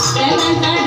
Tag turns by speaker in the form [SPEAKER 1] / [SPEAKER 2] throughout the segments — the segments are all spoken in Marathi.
[SPEAKER 1] Experimenta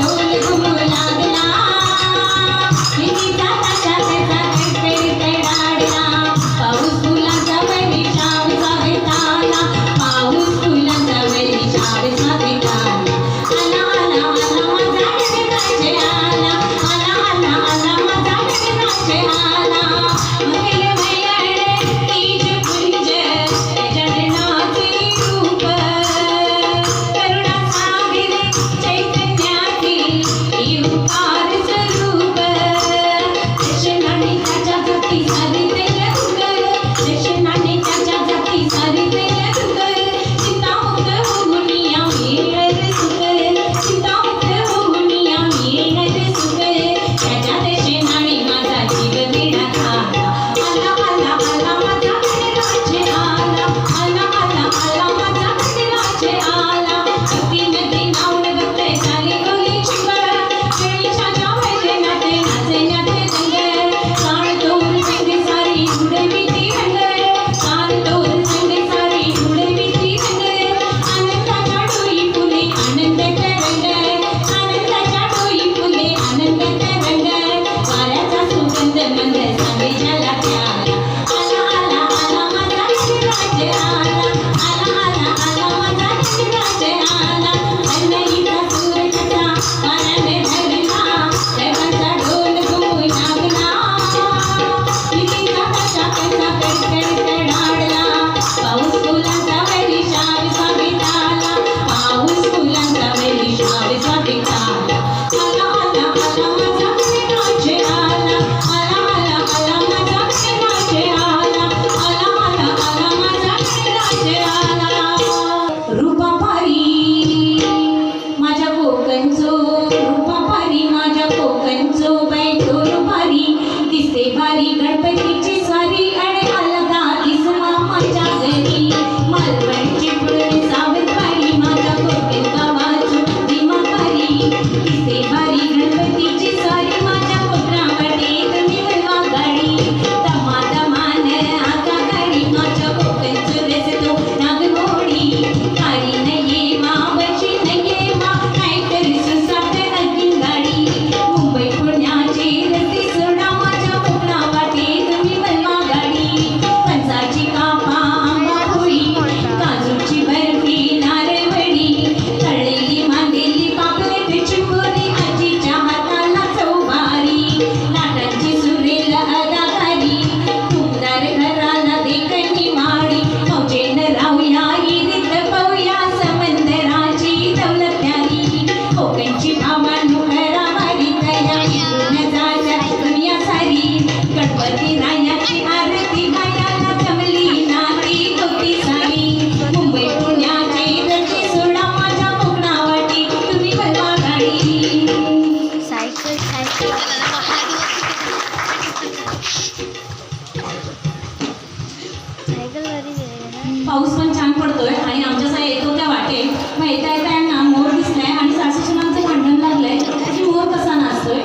[SPEAKER 1] पाऊस पण छान पडतोय आणि आमच्या येतो त्या वाटे मग येता येता यांना मोर दिसलाय आणि सासूसुनांचं भांडण लागलंय. मोर कसा नाचतोय?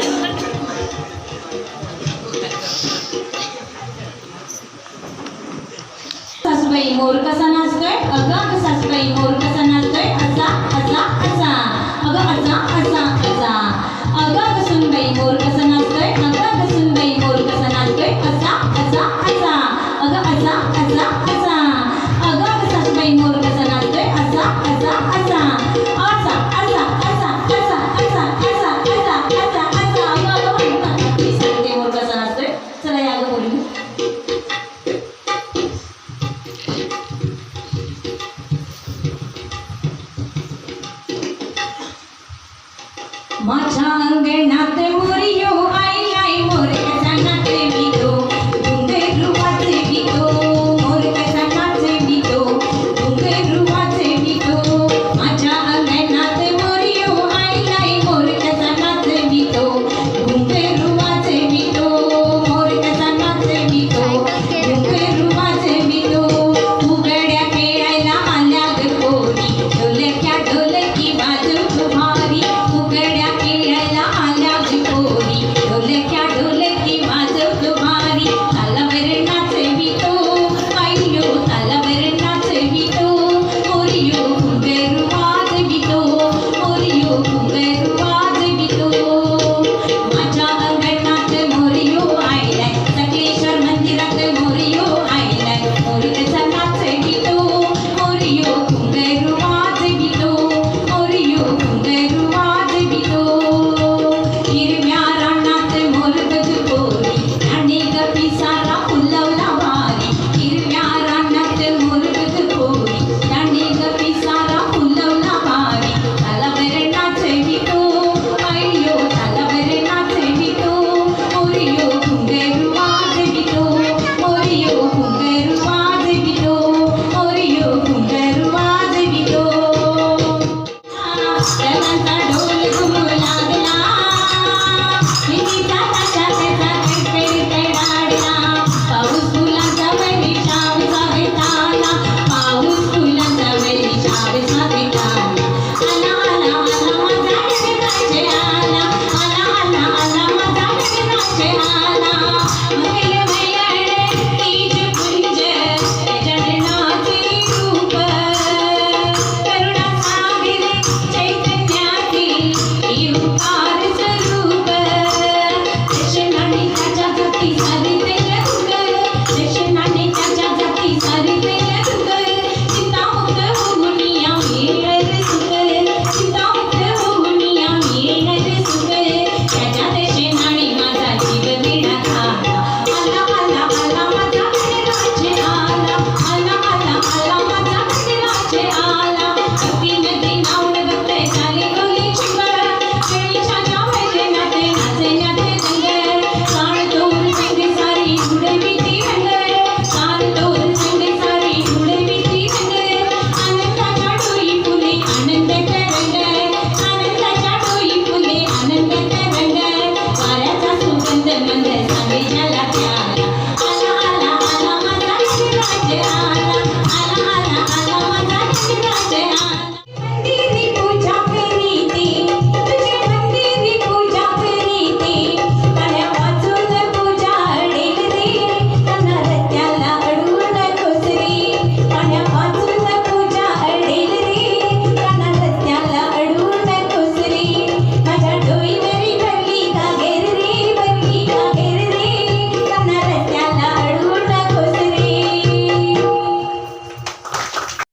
[SPEAKER 1] सासूबाई मोर कसा नाचतोय? अगं सासूबाई मोर कसा नाचतोय? असा असा असा. अगं असा असा असा. अगं सुनबाई मोर कसा